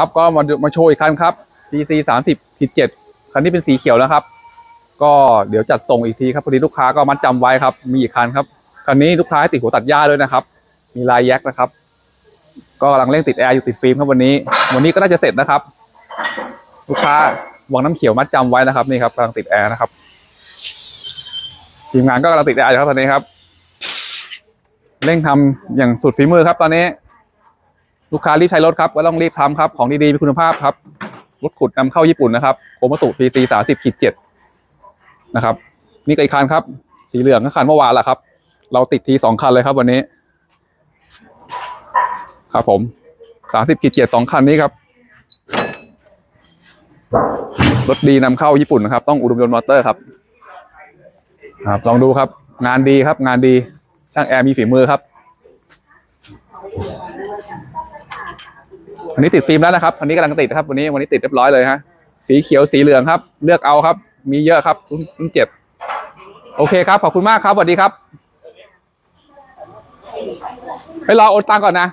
ครับก็มามาโชว์อีกคันครับ DC สามสิบขีดเจ็ดคันนี้เป็นสีเขียวแล้วครับ ก็เดี๋ยวจัดส่งอีกทีครับพอดีลูกค้าก็มัดจำไว้ครับ มีอีกคันครับ คันนี้ลูกค้าให้ติดหัวตัดหญ้าด้วยนะครับ มีลายแยกนะครับ ก็กำลังเร่งติดแอร์อยู่ติดฟิล์มครับวันนี้ วันนี้ก็น่าจะเสร็จนะครับ ลูกค้าวังน้ำเขียวมัดจำไว้นะครับนี่ครับกำลังติดแอร์นะครับ ทีมงานก็กำลังติดแอร์อยู่ครับตอนนี้ครับ เร่งทำอย่างสุดฝีมือครับตอนนี้ ลูกค้ารีบใช้รถครับก็ต้องรีบทำครับของดีๆมีคุณภาพครับรถขุดนำเข้าญี่ปุ่นนะครับโคมาสุ PC สามสิบขีดเจ็ดนะครับนี่ก็อีกคันครับ สีเหลืองก็คันเมื่อวานแหละครับ เราติดทีสองคันเลยครับวันนี้ ครับผมสามสิบขีดเจ็ดสองคันนี้ครับรถดีนำเข้าญี่ปุ่นนะครับ ต้องอุดมยนต์มอเตอร์ครับ ครับ ลองดูครับ งานดีครับ งานดีช่างแอร์มีฝีมือครับ อันนี้ติดฟิล์มแล้วนะครับอันนี้กำลังติดครับวันนี้วันนี้ติดเรียบร้อยเลยฮะสีเขียวสีเหลืองครับ เลือกเอาครับ มีเยอะครับรุ่นเจ็บโอเคครับขอบคุณมากครับสวัสดีครับไปรอโอนตังก่อนนะ